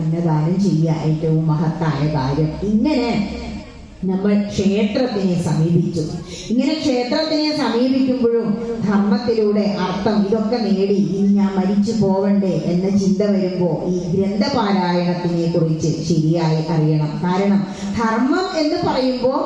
അന്നദാനം ചെയ്യുക. ഏറ്റവും മഹത്തായ കാര്യം. ഇങ്ങനെ നമ്മൾ ക്ഷേത്രത്തിനെ സമീപിച്ചു. ഇങ്ങനെ ക്ഷേത്രത്തിനെ സമീപിക്കുമ്പോഴും ധർമ്മത്തിലൂടെ അർത്ഥം ഇതൊക്കെ നേടി ഇനി ഞാൻ മരിച്ചു പോവണ്ടേ എന്ന ചിന്ത വരുമ്പോൾ ഈ ഗ്രന്ഥപാരായണത്തിനെ കുറിച്ച് ശരിയായി അറിയണം. കാരണം ധർമ്മം എന്ന് പറയുമ്പോൾ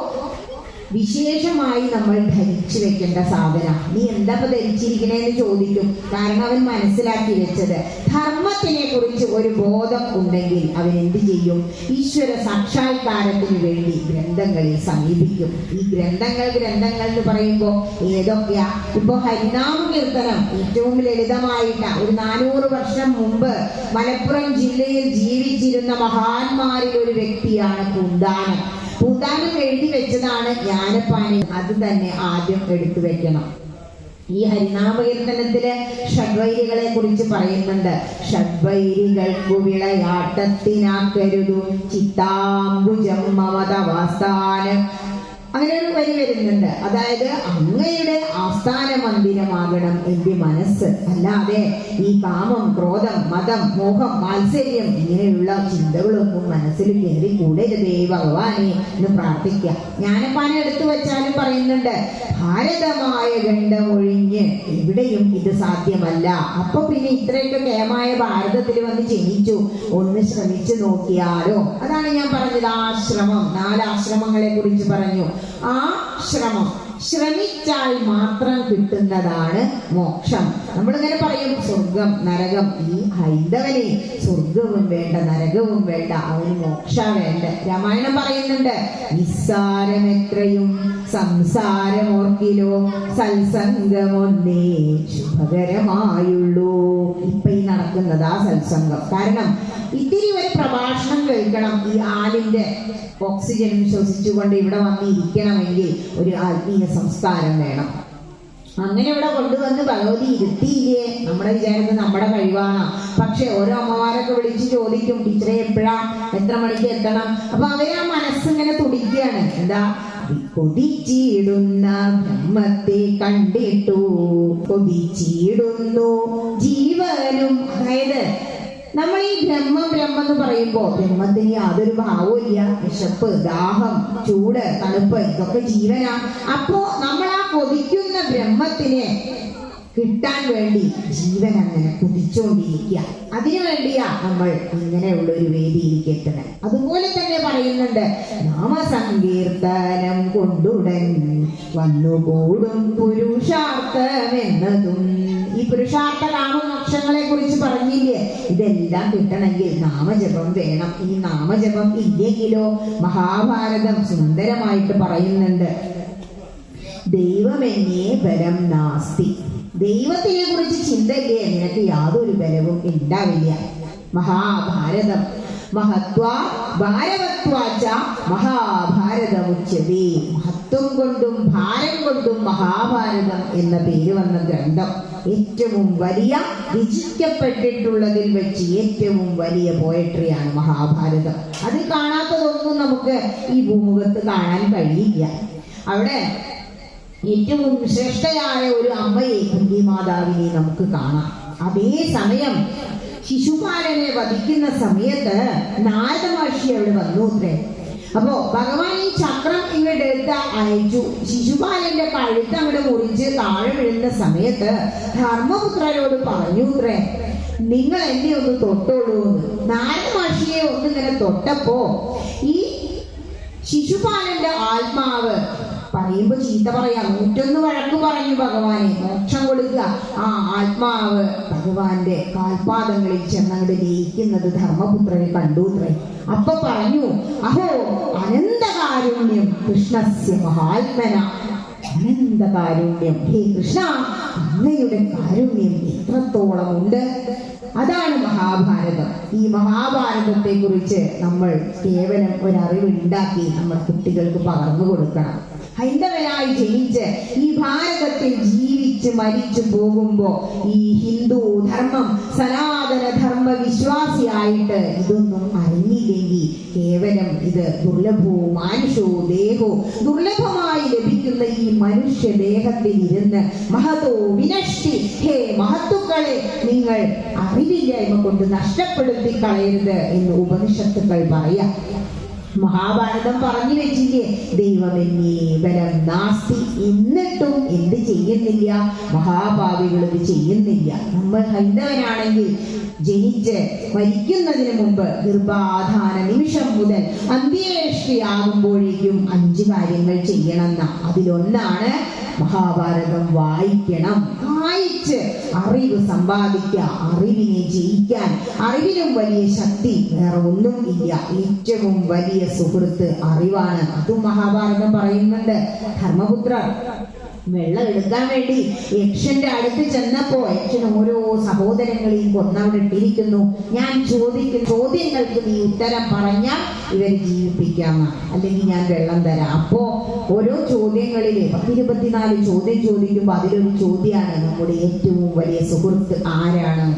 വിശേഷമായി നമ്മൾ ധരിച്ചു വെക്കേണ്ട സാധനം. നീ എന്താ ധരിച്ചിരിക്കണേന്ന് ചോദിക്കും. കാരണം അവൻ മനസ്സിലാക്കി വെച്ചത്. ധർമ്മത്തിനെ കുറിച്ച് ഒരു ബോധം ഉണ്ടെങ്കിൽ അവൻ എന്ത് ചെയ്യും? ഈശ്വര സാക്ഷാത്കാരത്തിന് വേണ്ടി ഗ്രന്ഥങ്ങളിൽ സമീപിക്കും. ഈ ഗ്രന്ഥങ്ങൾ ഗ്രന്ഥങ്ങൾ എന്ന് പറയുമ്പോൾ ഏതൊക്കെയാ? ഇപ്പൊ ഹരിനാമ കീർത്തനം ഏറ്റവും ലളിതമായിട്ട് ഒരു നാനൂറ് വർഷം മുമ്പ് മലപ്പുറം ജില്ലയിൽ ജീവിച്ചിരുന്ന മഹാന്മാരിൽ ഒരു വ്യക്തിയാണ് പൂന്താനം പൂന്താനം എഴുതി വെച്ചതാണ് ജ്ഞാനപ്പാനി അത് തന്നെ ആദ്യം എടുത്തു വെക്കണം. ഈ ഹരിനാമകീർത്തനത്തിൽ ഷഡ്വൈരികളെ കുറിച്ച് പറയുന്നുണ്ട്. ഷഡ്വൈരികൾക്കു വിളയാട്ടത്തിനാക്കരുതും ചിത്താംബുജം മമതവാസ്ഥാനം അങ്ങനെ ഒരു വരി വരുന്നുണ്ട്. അതായത് അങ്ങയുടെ ആസ്ഥാന മന്ദിരമാകണം എന്റെ മനസ്സ്. അല്ലാതെ ഈ കാമം ക്രോധം മതം മോഹം മാത്സര്യം ഇങ്ങനെയുള്ള ചിന്തകളൊന്നും മനസ്സിൽ കയറി കൂടരുതേ ഭഗവാനെ എന്ന് പ്രാർത്ഥിക്കുക. ഞാനപ്പാന എടുത്തു വെച്ചാലും പറയുന്നുണ്ട് ഭാരതമായ ഗണ്ഡമൊഴിഞ്ഞ് എവിടെയും ഇത് സാധ്യമല്ല. അപ്പൊ പിന്നെ ഇത്രയൊക്കെ കേമായ ഭാരതത്തിൽ വന്ന് ജനിച്ചു. ഒന്ന് ശ്രമിച്ചു നോക്കിയാലോ? അതാണ് ഞാൻ പറഞ്ഞത്. ആശ്രമം. നാലാശ്രമങ്ങളെ കുറിച്ച് പറഞ്ഞു. ആ ശ്രമം. ശ്രമിച്ചാൽ മാത്രം കിട്ടുന്നതാണ് മോക്ഷം. നമ്മളിങ്ങനെ പറയും സ്വർഗം നരകം ഈ ഹൈന്ദവനെ സ്വർഗവും വേണ്ട നരകവും വേണ്ട അവന് മോക്ഷ വേണ്ട. രാമായണം പറയുന്നുണ്ട് നിസ്സാരം എത്രയും സംസാരമോർക്കിലോ സത്സംഗമൊന്നേ ശുഭകരമായുള്ളൂ. ഇപ്പൊ ഈ നടക്കുന്നത് സത്സംഗം. കാരണം ഇത്തിരി ഒരു പ്രഭാഷണം കേൾക്കണം ഈ ആലിന്റെ ഓക്സിജൻ ശ്വസിച്ചുകൊണ്ട് ഇവിടെ വന്നിരിക്കണമെങ്കിൽ ഒരു ആത്മീയ സംസ്കാരം വേണം. അങ്ങനെ ഇവിടെ കൊണ്ടുവന്ന് ഭഗവതി ഇരുത്തിയില്ലേ? നമ്മുടെ വിചാരത്തിൽ നമ്മുടെ കഴിവാണ്. പക്ഷെ ഓരോ അമ്മമാരൊക്കെ വിളിച്ച് ചോദിക്കും ടീച്ചറെ എപ്പോഴാ? എത്ര മണിക്ക് എത്തണം? അപ്പൊ അവരെ ആ മനസ്സിങ്ങനെ തുടിക്കുകയാണ്. എന്താ? കൊതിച്ചിടുന്ന ബ്രഹ്മത്തെ കണ്ടിട്ടു. കൊതിച്ചിടുന്നു ജീവനും. അതായത് നമ്മൾ ഈ ബ്രഹ്മം ബ്രഹ്മം എന്ന് പറയുമ്പോൾ ബ്രഹ്മത്തിന് യാതൊരു ഭാവമില്ല വിശപ്പ് ദാഹം ചൂട് തണുപ്പ് ഇതൊക്കെ ജീവനാ. അപ്പോ നമ്മൾ ആ കൊതിക്കുന്ന ബ്രഹ്മത്തിനെ കിട്ടാൻ വേണ്ടി ജീവൻ അങ്ങനെ കുതിച്ചുകൊണ്ടിരിക്കുക അതിനു വേണ്ടിയാ നമ്മൾ ഇങ്ങനെയുള്ള ഒരു വേദിയിലേക്ക് എത്തുന്നത് അതുപോലെ തന്നെ പറയുന്നുണ്ട് നാമസങ്കീർത്തനം കൊണ്ടുടൻ വന്നുകൂടും പുരുഷാർത്ഥമെന്നതും ഈ പുരുഷാർത്ഥ കാമമോക്ഷങ്ങളെ കുറിച്ച് പറഞ്ഞില്ലേ? ഇതെല്ലാം കിട്ടണമെങ്കിൽ നാമജപം വേണം. ഈ നാമജപം ഇല്ലെങ്കിലോ മഹാഭാരതം സുന്ദരമായിട്ട് പറയുന്നുണ്ട്. ദൈവമെന്നേ ബലം നാസ്തി. ദൈവത്തിനെ കുറിച്ച് ചിന്തയില്ലേ? നിനക്ക് യാതൊരു ബലവും ഉണ്ടാവില്ല. മഹാഭാരതം. മഹത്വ ഭാരവത്വാച്ച മഹാഭാരതമുച്ചതി. മഹത്വം കൊണ്ടും ഭാരം കൊണ്ടും മഹാഭാരതം എന്ന പേര് വന്ന ഗ്രന്ഥം ഏറ്റവും വലിയ രചിക്കപ്പെട്ടിട്ടുള്ളതിൽ വെച്ച് ഏറ്റവും വലിയ പോയട്രിയാണ് മഹാഭാരതം. അത് കാണാത്തതൊന്നും നമുക്ക് ഈ ഭൂമുഖത്ത് കാണാൻ കഴിയില്ല. അവിടെ ഏറ്റവും ശ്രേഷ്ഠയായ ഒരു അമ്മയെ കുന്തി മാതാവിനെ നമുക്ക് കാണാം. അതേ സമയം ശിശുപാലനെ വധിക്കുന്ന സമയത്ത് നാരദ മഹർഷി അവിടെ വന്നു അത്രേ. അപ്പോ ഭഗവാൻ ഈ ചക്രം ഇങ്ങോട്ട് എടുത്ത് അയച്ചു. ശിശുപാലന്റെ കഴുത്ത് അങ്ങോട്ട് മുറിച്ച് താഴെ വീഴുന്ന സമയത്ത് ധർമ്മപുത്രരോട് പറഞ്ഞു അത്രേ നിങ്ങൾ എന്നെ ഒന്ന് തൊട്ടോളൂ നാരദ മഹർഷിയെ ഒന്നിങ്ങനെ തൊട്ടപ്പോ ഈ ശിശുപാലന്റെ ആത്മാവ് പറയുമ്പോ ചീത്ത പറയാം. നൂറ്റൊന്ന് വഴക്ക് പറഞ്ഞു ഭഗവാനെ. മോക്ഷം കൊടുക്കുക ആ ആത്മാവ് ഭഗവാന്റെ കാൽപാദങ്ങളിൽ ചെന്നങ്ങട് ലയിക്കുന്നത് ധർമ്മപുത്രനെ കണ്ടു അപ്പൊ പറഞ്ഞു അഹോ അനന്തകാരുണ്യം കൃഷ്ണസ്യ മഹാത്മന. അനന്തകാരുണ്യം. ഹേ കൃഷ്ണ അങ്ങയുടെ കാരുണ്യം എത്രത്തോളം ഉണ്ട്. അതാണ് മഹാഭാരതം. ഈ മഹാഭാരതത്തെ കുറിച്ച് നമ്മൾ കേവലം ഒരു ഉണ്ടാക്കി നമ്മുടെ കുട്ടികൾക്ക് പകർന്നു കൊടുക്കണം. ഹൈന്ദവനായി ജനിച്ച് ഈ ഭാരതത്തിൽ ജീവിച്ച് മരിച്ചു പോകുമ്പോ ഈ ഹിന്ദു ധർമ്മം സനാതന ധർമ്മ വിശ്വാസിയായിട്ട് ഇതൊന്നും അറിഞ്ഞില്ലെങ്കിൽ കേവലം ഇത് ദുർലഭവും മാനുഷവും ദേഹോ ദുർലഭമായി ലഭിക്കുന്ന ഈ ഈ മനുഷ്യദേഹത്തിൽ ഇരുന്ന് മഹതോ വിനഷ്ടി ഹേ മഹത്തുക്കളെ നിങ്ങൾ അറിവില്ലായ്മ കൊണ്ട് നഷ്ടപ്പെടുത്തി കളയരുത് എന്ന് ഉപനിഷത്തുക്കൾ പറയാം. മഹാഭാരതം പറഞ്ഞു വെച്ചില്ലേ? ദൈവമെന്നേ ബലം നാസ്തി. എന്നിട്ടും എന്ത് ചെയ്യുന്നില്ല? മഹാഭാവികൾ ഇത് ചെയ്യുന്നില്ല. നമ്മൾ ഹൈന്ദവനാണെങ്കിൽ ജനിച്ച് മരിക്കുന്നതിന് മുമ്പ് ഗർഭാധാന നിമിഷം മുതൽ അന്ത്യേഷ്ടിയാകുമ്പോഴേക്കും അഞ്ച് കാര്യങ്ങൾ ചെയ്യണമെന്ന. അതിലൊന്നാണ് മഹാഭാരതം വായിക്കണം. വായിച്ച് അറിവ് സമ്പാദിക്കുക അറിവിനെ ജയിക്കാൻ. അറിവിലും വലിയ ശക്തി വേറെ ഒന്നും ഇല്ല. ഏറ്റവും വലിയ സുഹൃത്ത് അറിവാണ്. അതും മഹാഭാരതം പറയുന്നുണ്ട്. ധർമ്മപുത്ര വെള്ളം എടുക്കാൻ വേണ്ടി യക്ഷന്റെ അടുത്ത് ചെന്നപ്പോ യക്ഷൻ ഓരോ സഹോദരങ്ങളെയും കൊന്നവിടെ ഇട്ടിരിക്കുന്നു. ഞാൻ ചോദിക്കും ചോദ്യങ്ങൾക്ക് നീ ഉത്തരം പറഞ്ഞ ഇവരെ ജീവിപ്പിക്കാമ അല്ലെങ്കിൽ ഞാൻ വെള്ളം തരാം. അപ്പോ ഓരോ ചോദ്യങ്ങളിലെ പത്തിരുപത്തിനാല് ചോദ്യം ചോദിക്കുമ്പോൾ അതിലൊരു ചോദ്യമാണ് നമ്മുടെ ഏറ്റവും വലിയ സുഹൃത്ത് ആരാണ്?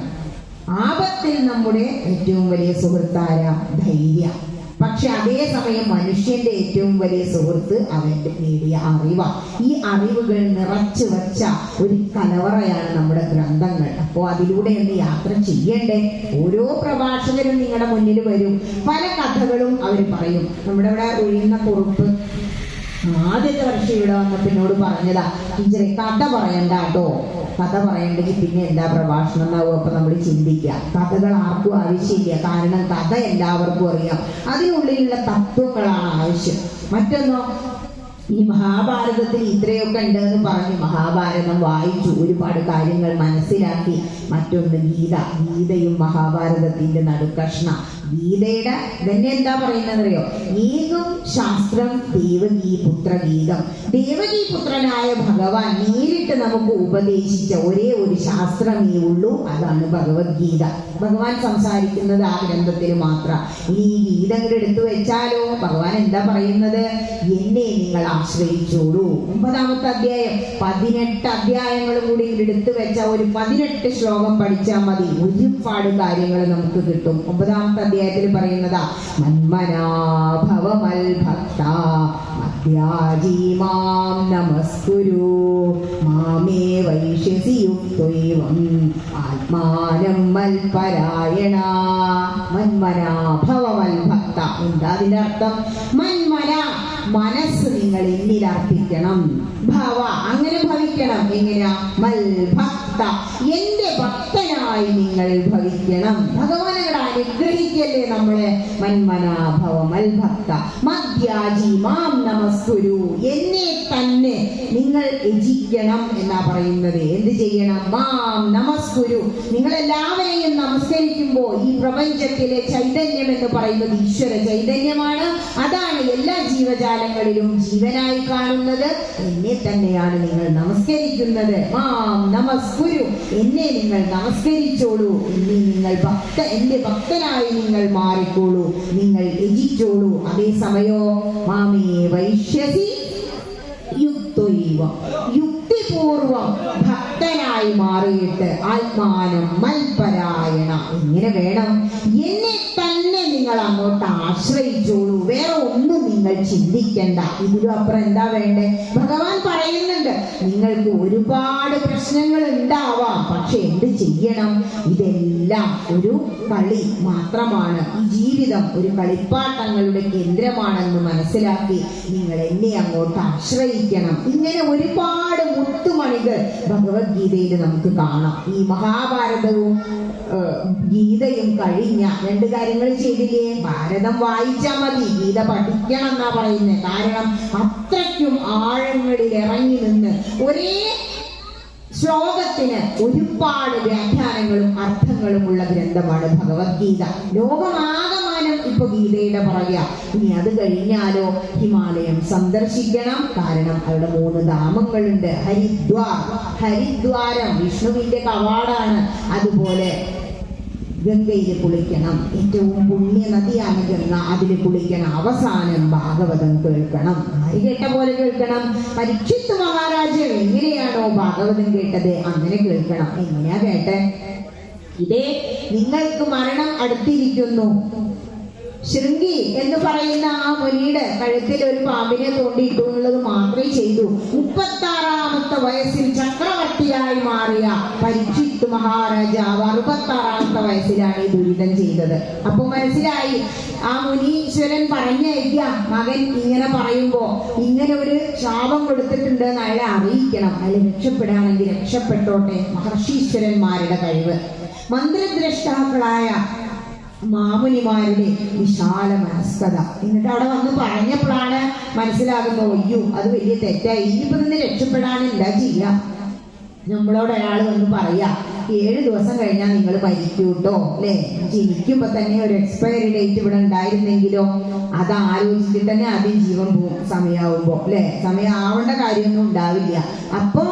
ആപത്തിൽ നമ്മുടെ ഏറ്റവും വലിയ സുഹൃത്താര? ധൈര്യം. പക്ഷെ അതേസമയം മനുഷ്യന്റെ ഏറ്റവും വലിയ സുഹൃത്ത് അവന്റെ നേടിയ അറിവാണ് ഈ അറിവുകൾ നിറച്ചു വച്ച ഒരു കലവറയാണ് നമ്മുടെ ഗ്രന്ഥങ്ങൾ. അപ്പോ അതിലൂടെ ഒന്ന് യാത്ര ചെയ്യണ്ടേ? ഓരോ പ്രഭാഷകരും നിങ്ങളുടെ മുന്നിൽ വരും. പല കഥകളും അവർ പറയും. നമ്മുടെ ഇവിടെ ഒഴിയുന്ന കുറിപ്പ് ആദ്യത്തെ വർഷം ഇവിടെ വന്നപ്പോ എന്നോട് പറഞ്ഞതാ. ടീച്ചറെ കഥ പറയണ്ട കേട്ടോ. കഥ പറയണ്ടെങ്കിൽ പിന്നെ എന്താ പ്രഭാഷണം എന്നാവും? അപ്പൊ നമ്മൾ ചിന്തിക്കുക കഥകൾ ആർക്കും ആവശ്യമില്ല. കാരണം കഥ എല്ലാവർക്കും അറിയാം. അതിനുള്ളിലുള്ള തത്വങ്ങളാണ് ആവശ്യം. മറ്റൊന്നോ ഈ മഹാഭാരതത്തിൽ ഇത്രയൊക്കെ ഉണ്ടെന്ന് പറഞ്ഞു മഹാഭാരതം വായിച്ചു ഒരുപാട് കാര്യങ്ങൾ മനസ്സിലാക്കി. മറ്റൊന്ന് ഗീത. ഗീതയും മഹാഭാരതത്തിന്റെ നടുക്കഷ്ണ. ഗീതയുടെ തന്നെ എന്താ പറയുന്നത് അറിയോ ഏകം ശാസ്ത്രം ദേവകീ പുത്ര ഗീതം. ദേവകീ പുത്രനായ ഭഗവാൻ നേരിട്ട് നമുക്ക് ഉപദേശിച്ച ഒരേ ഒരു ശാസ്ത്രമേ ഉള്ളൂ. അതാണ് ഭഗവത്ഗീത. ഭഗവാൻ സംസാരിക്കുന്നത് ആ ഗ്രന്ഥത്തിൽ മാത്രം. ഇനി ഈ ഗീത എടുത്തു വെച്ചാലോ? ഭഗവാൻ എന്താ പറയുന്നത്? എന്നെ നിങ്ങൾ ആശ്രയിച്ചോളൂ. ഒമ്പതാമത്തെ അധ്യായം. പതിനെട്ട് അധ്യായങ്ങൾ കൂടി എടുത്തു വെച്ച ഒരു പതിനെട്ട് ശ്ലോകം പഠിച്ചാൽ മതി. ഒരുപാട് കാര്യങ്ങൾ നമുക്ക് കിട്ടും. ഒമ്പതാമത്തെ അധ്യായത്തിൽ പറയുന്നതാ മന്മനാഭവമൽ ഭക്ത മധ്യാജീമാം നമസ്കുരു മാമേ വൈഷ്യസി യുക്തൈവം ആത്മാനം മൽപരായണ. മന്മനാഭവമൽ ഭക്ത എന്താ അതിന്റെ അർത്ഥം? മന്മന മനസ്സ് നിങ്ങൾ എന്നിൽ അർപ്പിക്കണം ഭവ അങ്ങനെ ഭവിക്കണം. എങ്ങനെയാ? മൽ ഭക്ത എന്റെ ഭക്തനായി നിങ്ങൾ ഭവിക്കണം. ഭഗവാൻ അങ്ങടെ അനുഗ്രഹിക്കല്ലേ നമ്മളെ മന്മനാഭവമൽ ഭക്ത. മധ്യാജി മാം നമസ്കുരു എന്നെ തന്നെ നിങ്ങൾ യജിക്കണം എന്നാ പറയുന്നത്. എന്ത് ചെയ്യണം? മാം നമസ്കുരു. നിങ്ങൾ എല്ലാവരെയും നമസ്കരിക്കുമ്പോൾ ഈ പ്രപഞ്ചത്തിലെ ചൈതന്യം എന്ന് പറയുന്നത് ഈശ്വര ചൈതന്യമാണ്. അതാണ് എല്ലാ ജീവജാലങ്ങളിലും ജീവനായി കാണുന്നത്. എന്നെ തന്നെയാണ് നിങ്ങൾ നമസ്കരിക്കുന്നത്. മാം നമസ്കുരു എന്നെ നിങ്ങൾ നമസ്കരിച്ചോളൂ. ഇനി നിങ്ങൾ ഭക്ത എന്റെ ഭക്തനായി നിങ്ങൾ മാറിക്കോളൂ. നിങ്ങൾ യജിച്ചോളൂ. അതേസമയോ മാമേ വൈശ്യസി യുക്തൈവം യുക്തിപൂർവം ഭക്തനായി മാറിയിട്ട് ആത്മാനം മൽപരായണ. ഇങ്ങനെ വേണം? എന്നെ തന്നെ നിങ്ങൾ അങ്ങോട്ട് ആശ്രയിച്ചോളൂ. വേറെ ഒന്നും നിങ്ങൾ ചിന്തിക്കണ്ട. ഇതിലും അപ്പുറം എന്താ വേണ്ടേ? ഭഗവാൻ പറയുന്നുണ്ട് നിങ്ങൾക്ക് ഒരുപാട് പ്രശ്നങ്ങൾ ഉണ്ടാവാം. പക്ഷെ എന്ത് ചെയ്യണം? ഇതെല്ലാം ഒരു കളി മാത്രമാണ്. ഈ ജീവിതം ഒരു കളിപ്പാട്ടങ്ങളുടെ കേന്ദ്രമാണെന്ന് മനസ്സിലാക്കി നിങ്ങൾ എന്നെ അങ്ങോട്ട് ആശ്രയിക്കണം. ഇങ്ങനെ ഒരുപാട് മുത്തുമണികൾ ഭഗവത്ഗീതയിൽ നമുക്ക് കാണാം. ഈ മഹാഭാരതവും ഗീതയും കഴിഞ്ഞ രണ്ട് കാര്യങ്ങൾ ചെയ്തില്ലേ? ഭാരതം വായിച്ചാൽ മതി. ഗീത പഠിക്കണം എന്നാ പറയുന്നത് കാരണം അത്രയ്ക്കും ആഴങ്ങളിൽ ഇറങ്ങി നിന്ന് ഒരേ ശ്ലോകത്തിന് ഒരുപാട് വ്യാഖ്യാനങ്ങളും അർത്ഥങ്ങളും ഉള്ള ഗ്രന്ഥമാണ് ഭഗവത്ഗീത. ലോകമാകമാനം ഇപ്പൊ ഗീതയുടെ പറയുക ഇനി അത് കഴിഞ്ഞാലോ ഹിമാലയം സന്ദർശിക്കണം. കാരണം അവിടെ മൂന്ന് ധാമങ്ങളുണ്ട്. ഹരിദ്വാർ. ഹരിദ്വാരം വിഷ്ണുവിന്റെ കവാടാണ്. അതുപോലെ ഗംഗയിൽ കുളിക്കണം. ഏറ്റവും പുണ്യ നദിയാണ് ഗംഗ. അതിൽ കുളിക്കണം അവസാനം ഭാഗവതം കേൾക്കണം. ആര് കേട്ട പോലെ കേൾക്കണം? പരീക്ഷിത്ത് മഹാരാജൻ എങ്ങനെയാണോ ഭാഗവതം കേട്ടത് അങ്ങനെ കേൾക്കണം. എങ്ങനെയാ കേട്ടെ? ഇതേ നിങ്ങൾക്ക് മരണം അടുത്തിരിക്കുന്നു. ശൃംഗി എന്ന് പറയുന്ന ആ മുനിയുടെ കഴുത്തിൽ ഒരു പാമ്പിനെ തോണ്ടിയിട്ടു എന്നുള്ളത് മാത്രമേ ചെയ്തു. മുപ്പത്തി ആറാമത്തെ വയസ്സിൽ ചക്രവർത്തിയായി മാറിയ പരിചിത് മഹാരാജാവ് അറുപത്തി ആറാമത്തെ വയസ്സിലാണ് ഈ ദുരിതം ചെയ്തത്. അപ്പൊ മനസ്സിലായി ആ മുനീശ്വരൻ പറഞ്ഞയക്കാം മകൻ ഇങ്ങനെ പറയുമ്പോ ഇങ്ങനെ ഒരു ശാപം കൊടുത്തിട്ടുണ്ട് എന്ന് അയാളെ അറിയിക്കണം. അയാൾ രക്ഷപ്പെടുകയാണെങ്കിൽ രക്ഷപ്പെട്ടോട്ടെ മഹർഷീശ്വരന്മാരുടെ കഴിവ്. മന്ത്രദ്രഷ്ടാക്കളായ മാമുനിമാരുടെ വിശാല മനസ്കത എന്നിട്ട് അവിടെ വന്ന് പറഞ്ഞപ്പോഴാണ് മനസ്സിലാകുന്നത് ഒയ്യോ അത് വലിയ തെറ്റായി. ഇനിയിപ്പോ നിന്ന് രക്ഷപ്പെടാൻ എന്താ നമ്മളോട് ഒരാൾ വന്ന് പറയാ ഏഴ് ദിവസം കഴിഞ്ഞാൽ നിങ്ങൾ മരിക്കൂ കേട്ടോ അല്ലേ? ജനിക്കുമ്പോ തന്നെ ഒരു എക്സ്പയറി ഡേറ്റ് ഇവിടെ ഉണ്ടായിരുന്നെങ്കിലോ അത് ആലോചിച്ചിട്ട് തന്നെ ആദ്യം ജീവൻ പോകും സമയമാവുമ്പോ അല്ലേ? സമയം ആവേണ്ട കാര്യമൊന്നും ഉണ്ടാവില്ല. അപ്പോ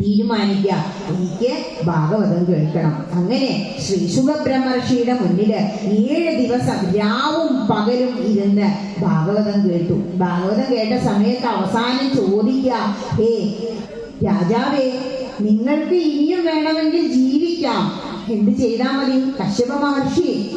തീരുമാനിക്കുക. എനിക്ക് ഭാഗവതം കേൾക്കണം. അങ്ങനെ ശ്രീ ശുഭബ്രഹ്മർഷിയുടെ മുന്നിൽ ഏഴ് ദിവസം രാവും പകലും ഇരുന്ന് ഭാഗവതം കേട്ടു. ഭാഗവതം കേട്ട സമയത്ത് അവസാനം ചോദിക്കുക ഹേ രാജാവേ നിങ്ങൾക്ക് ഇനിയും വേണമെങ്കിൽ ജീവിക്കാം. എന്ത് ചെയ്താൽ മതി? കശ്യപ മഹർഷി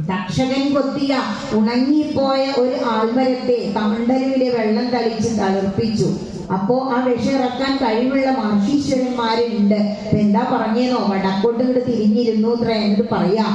ദക്ഷകൻ കൊത്തിയ ഉണങ്ങിപ്പോയ ഒരു ആൽമരത്തെ കമണ്ടലുവിലെ വെള്ളം തളിച്ച് തളിർപ്പിച്ചു. അപ്പോ ആ വിഷം ഇറക്കാൻ കഴിവുള്ള മഹർഷീശ്വരന്മാരുണ്ട് എന്താ പറഞ്ഞേന്നോ വടക്കോട്ട് ഇങ്ങോട്ട് തിരിഞ്ഞിരുന്നു എന്നിട്ട് പറയാ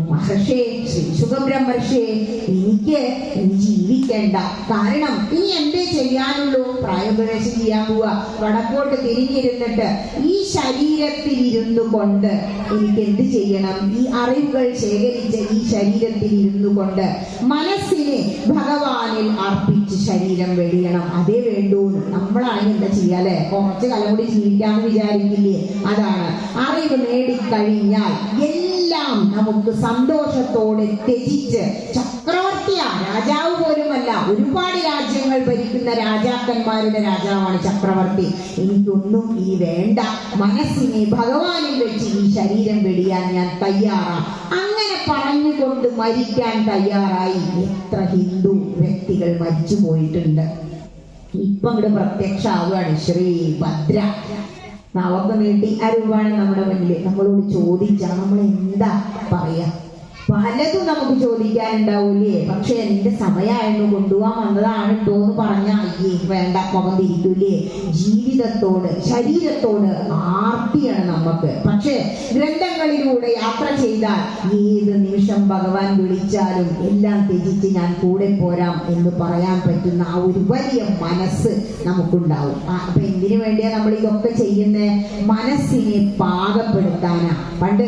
മഹർഷേ ശ്രീ സുഖബ്രഹ്മർഷേ എനിക്ക് ഇനി ജീവിക്കേണ്ട. കാരണം ഇനി എന്തേ ചെയ്യാനുള്ളൂ? പ്രായപ്രവേശം ചെയ്യാൻ പോവുക വടക്കോട്ട് തിരിഞ്ഞിരുന്നിട്ട് ഈ ശരീരത്തിൽ ഇരുന്നു കൊണ്ട് എനിക്ക് എന്ത് ചെയ്യണം? ഈ അറിവുകൾ ശേഖരിച്ച് ഈ ശരീരത്തിൽ ഇരുന്നു കൊണ്ട് മനസ്സിനെ ഭഗവാനിൽ അർപ്പിച്ച് ശരീരം വെടിയണം. അതേ വേണ്ടൂ. നമ്മളാണ് എന്താ ചെയ്യാല്ലേ കുറച്ച് കാലം കൂടി ജീവിക്കാമെന്ന് വിചാരിക്കില്ലേ? അതാണ്. അറിവ് നേടിക്കഴിഞ്ഞാൽ എല്ലാം നമുക്ക് സന്തോഷത്തോടെ ത്യജിച്ച് ചക്രവർത്തിയാ രാജാവ് പോലുമല്ല. ഒരുപാട് രാജ്യങ്ങൾ ഭരിക്കുന്ന രാജാക്കന്മാരുടെ രാജാവാണ് ചക്രവർത്തി. എനിക്കൊന്നും ഈ വേണ്ട. മനസ്സിനെ ഭഗവാനിൽ വെച്ച് ഈ ശരീരം വെടിയാൻ ഞാൻ തയ്യാറാണ് അങ്ങനെ പറഞ്ഞുകൊണ്ട് മരിക്കാൻ തയ്യാറായി. എത്ര ഹിന്ദു വ്യക്തികൾ മരിച്ചു പോയിട്ടുണ്ട്. ഇപ്പൊ ഇവിടെ പ്രത്യക്ഷമാവുകയാണ് ശ്രീ ഭദ്ര. നാവൊക്കെ നീട്ടി ആ രൂപമാണ് നമ്മുടെ മുന്നിൽ നമ്മളോട് ചോദിച്ചാൽ നമ്മൾ എന്താ പറയാ? പലതും നമുക്ക് ചോദിക്കാനുണ്ടാവൂലേ പക്ഷെ എന്റെ സമയമായിരുന്നു കൊണ്ടുപോകാൻ വന്നതാണ് കേട്ടോ എന്ന് പറഞ്ഞ അയ്യേ വേണ്ട മുഖം തിരിക്കൂലേ ജീവിതത്തോട് ശരീരത്തോട് ആർത്തിയാണ് നമുക്ക് പക്ഷെ ഗ്രന്ഥങ്ങളിലൂടെ യാത്ര ചെയ്താൽ ഏത് നിമിഷം ഭഗവാൻ വിളിച്ചാലും എല്ലാം ത്യജിച്ച് ഞാൻ കൂടെ പോരാം എന്ന് പറയാൻ പറ്റുന്ന ആ ഒരു വലിയ മനസ്സ് നമുക്കുണ്ടാവും. അപ്പൊ എന്തിനു വേണ്ടിയാ നമ്മൾ ഇതൊക്കെ ചെയ്യുന്നത് മനസ്സിനെ പാകപ്പെടുത്താനാ. പണ്ട്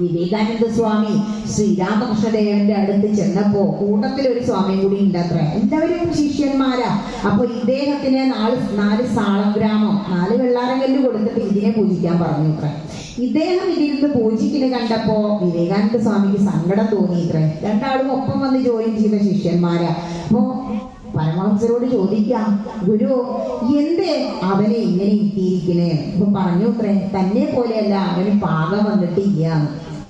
വിവേകാനന്ദ സ്വാമി ശ്രീരാമകൃഷ്ണദേവന്റെ അടുത്ത് ചെന്നപ്പോ കൂട്ടത്തിൽ ഒരു സ്വാമിയും കൂടി ഉണ്ടത്ര. എല്ലാവരും ശിഷ്യന്മാരാ. അപ്പൊ ഇദ്ദേഹത്തിന് നാല് നാല് സാളഗ്രാമം നാല് വെള്ളാരങ്കല്ല് കൊടുത്തിട്ട് ഇതിനെ പൂജിക്കാൻ പറഞ്ഞു ഇത്ര. ഇദ്ദേഹം ഇതിരുന്ന് പൂജിക്കുന്നത് കണ്ടപ്പോ വിവേകാനന്ദ സ്വാമിക്ക് സങ്കടം തോന്നി ഇത്ര. രണ്ടാളും ഒപ്പം വന്ന് ജോയിൻ ചെയ്ത ശിഷ്യന്മാരാ. അപ്പോ പരമഹംസരോട് ചോദിക്കാം ഗുരു എന്തേ അവനെ ഇങ്ങനെ ഇട്ടിരിക്കണേ അപ്പൊ പറഞ്ഞു തന്നെ പോലെയല്ല അവന് പാകം വന്നിട്ടില്ല.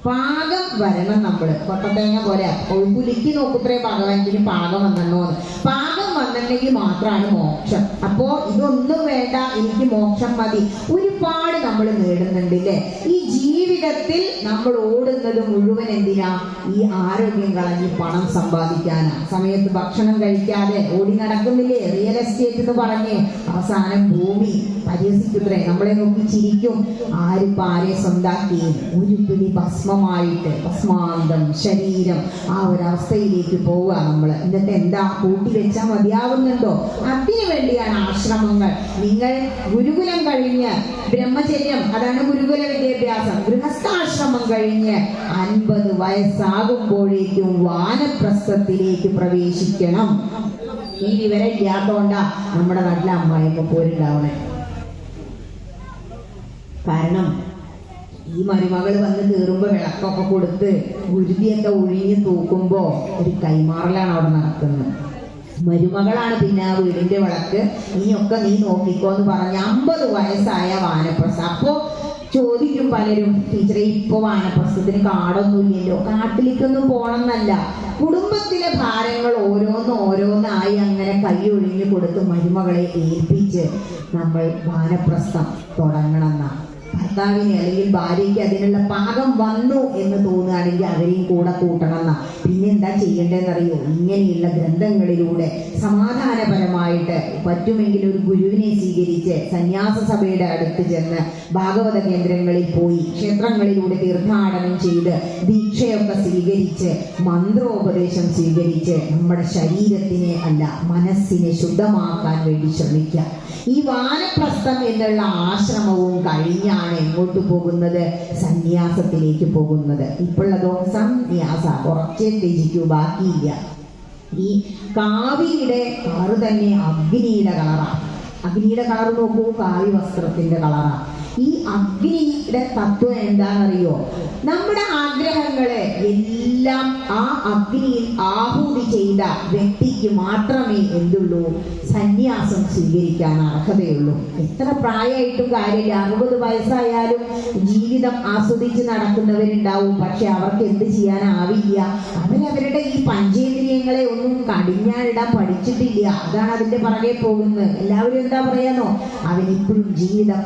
പാകം വരണം നമ്മൾ കൊട്ടത്തേങ്ങ പോലെ. കുലുക്കി നോക്കുത്രേ ഭഗവാൻകിന് പാകം വന്നെന്നോ പാകം വന്നിട്ടുണ്ടെങ്കിൽ മാത്രമാണ് മോക്ഷം. അപ്പോ ഇതൊന്നും വേണ്ട. എനിക്ക് മോക്ഷം മതി. ഒരുപാട് നമ്മൾ നേടുന്നുണ്ട് ഇല്ലേ? ഈ ജീവിതത്തിൽ നമ്മൾ ഓടുന്നത് മുഴുവൻ എന്തിനാ? ഈ ആരോഗ്യം കളഞ്ഞ് പണം സമ്പാദിക്കാനാ. സമയത്ത് ഭക്ഷണം കഴിക്കാതെ ഓടി നടക്കുന്നില്ലേ? റിയൽ എസ്റ്റേറ്റ് എന്ന് പറഞ്ഞ്. അവസാനം ഭൂമി പരിഹസിക്കുത്രേ നമ്മളെ നോക്കി ചിരിക്കും. ആരും പാരെ സ്വന്താക്കി? ഒരു പിടി ഭസ്മമായിട്ട് ഭസ്മാന്തം ശരീരം ആ ഒരു അവസ്ഥയിലേക്ക് പോവുക നമ്മൾ. എന്നിട്ട് എന്താ? കൂട്ടി വെച്ചാൽ മതിയാവുന്നുണ്ടോ? അതിനു വേണ്ടിയാണ് ആശ്രമങ്ങൾ. നിങ്ങൾ ഗുരുകുലം കഴിഞ്ഞ് ബ്രഹ്മചര്യം അതാണ് ഗുരുകുല വിദ്യാഭ്യാസം. ഗൃഹസ്ഥാശ്രമം കഴിഞ്ഞ് അൻപത് വയസ്സാകുമ്പോഴേക്കും വാനപ്രസ്ഥത്തിലേക്ക് പ്രവേശിക്കണം. ഈ വിവരം ഇല്ലാത്തോണ്ടാ നമ്മുടെ നാട്ടിലെ അമ്മായിമ്മ പോരുണ്ടാവണേ കാരണം ഈ മരുമകൾ വന്ന് കയറുമ്പോ വിളക്കൊക്കെ കൊടുത്ത് ഗുരുതിയൊക്കെ ഒഴിഞ്ഞ് തൂക്കുമ്പോ ഒരു കൈമാറലാണ് അവിടെ നടക്കുന്നത്. മരുമകളാണ് പിന്നെ ആ വീടിന്റെ വിളക്ക്. നീയൊക്കെ നീ നോക്കിക്കോ എന്ന് പറഞ്ഞ് അമ്പത് വയസ്സായ വാനപ്രസ അപ്പോ ചോദിക്കും പലരും ടീച്ചറെ ഇപ്പൊ വാനപ്രസ്ഥത്തിന് കാടൊന്നുമില്ലല്ലോ. കാട്ടിലേക്കൊന്നും പോണമെന്നല്ല കുടുംബത്തിലെ ഭാരങ്ങൾ ഓരോന്ന് ഓരോന്നായി അങ്ങനെ കൈ ഒഴിഞ്ഞു കൊടുത്ത് മരുമകളെ ഏൽപ്പിച്ച് നമ്മൾ വാനപ്രസ്ഥം തുടങ്ങണം എന്നാ ഭർത്താവിന് അല്ലെങ്കിൽ ഭാര്യയ്ക്ക് അതിനുള്ള പാകം വന്നു എന്ന് തോന്നുകയാണെങ്കിൽ അവരെയും കൂടെ കൂട്ടണം എന്നാ പിന്നെ എന്താ ചെയ്യേണ്ടതെന്നറിയോ? ഇങ്ങനെയുള്ള ഗ്രന്ഥങ്ങളിലൂടെ സമാധാനപരമായിട്ട് പറ്റുമെങ്കിൽ ഒരു ഗുരുവിനെ സ്വീകരിച്ച് സന്യാസ സഭയുടെ അടുത്ത് ചെന്ന് ഭാഗവത കേന്ദ്രങ്ങളിൽ പോയി ക്ഷേത്രങ്ങളിലൂടെ തീർത്ഥാടനം ചെയ്ത് ദീക്ഷയൊക്കെ സ്വീകരിച്ച് മന്ത്രോപദേശം സ്വീകരിച്ച് നമ്മുടെ ശരീരത്തിനെ അല്ല മനസ്സിനെ ശുദ്ധമാക്കാൻ വേണ്ടി ശ്രമിക്കുക. ഈ വാനപ്രസ്ഥം എന്നുള്ള ആശ്രമവും കഴിഞ്ഞാണ് എങ്ങോട്ട് പോകുന്നത്? സന്യാസത്തിലേക്ക് പോകുന്നത്. ഇപ്പോഴതോ സന്യാസ കുറച്ചേ രചിക്കൂ ബാക്കിയില്ല. ഈ കാവിയുടെ കളറ് തന്നെ അഗ്നിയുടെ കളറാണ് അഗ്നിയുടെ കളർ നോക്കൂ കാവി വസ്ത്രത്തിന്റെ കളറാണ് ഈ അഗ്നിയുടെ തത്വം എന്താണെന്നറിയോ? നമ്മുടെ ആഗ്രഹങ്ങളെ എല്ലാം ആ അഗ്നിയിൽ ആഹൂതി ചെയ്ത വ്യക്തിക്ക് മാത്രമേ എന്തുള്ളൂ? സന്യാസം സ്വീകരിക്കാൻ അർഹതയുള്ളൂ. എത്ര പ്രായമായിട്ടും കാര്യമില്ല. അറുപത് വയസ്സായാലും ജീവിതം ആസ്വദിച്ച് നടക്കുന്നവരുണ്ടാവും. പക്ഷെ അവർക്ക് എന്ത് ചെയ്യാനാവില്ല? അവരവരുടെ ഈ പഞ്ചേന്ദ്രിയങ്ങളെ ഒന്നും കടിഞ്ഞാണിടാൻ പഠിച്ചിട്ടില്ല. അതാണ് അതിന്റെ പുറകെ പോകുന്നത്. എല്ലാവരും എന്താ പറയാനോ അവനിപ്പോഴും ജീവിതം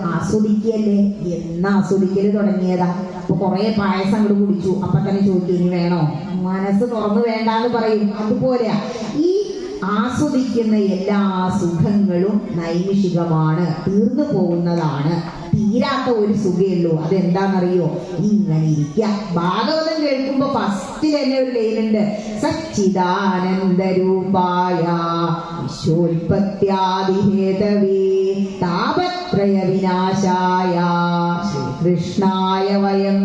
ആസ്വദിക്കല്ലേ എന്ന് ആസ്വദിക്കൽ തുടങ്ങിയതാ. അപ്പൊ കുറെ പായസം അങ്ങോട്ട് കുടിച്ചു. അപ്പൊ തന്നെ ചോദിച്ചു ഇനി വേണോ? മനസ്സ് തുറന്നു വേണ്ടാന്ന് പറയും. അതുപോലെയാ. ഈ ആസ്വദിക്കുന്ന എല്ലാ സുഖങ്ങളും നൈമിഷികമാണ് തീർന്നു പോകുന്നതാണ്. തീരാത്ത ഒരു സുഖയുള്ളൂ. അതെന്താണെന്നറിയോ? ഇങ്ങനെ ഇരിക്കുക ഭാഗവതം കേൾക്കുമ്പോ ഫസ്റ്റിൽ തന്നെ ഒരു ലൈനുണ്ട്. സച്ചിദാനന്ദരൂപായ വിശ്വോൽപത്യാദിഹേതവേ താപത്രയ വിനാശായ ശ്രീകൃഷ്ണായ വയം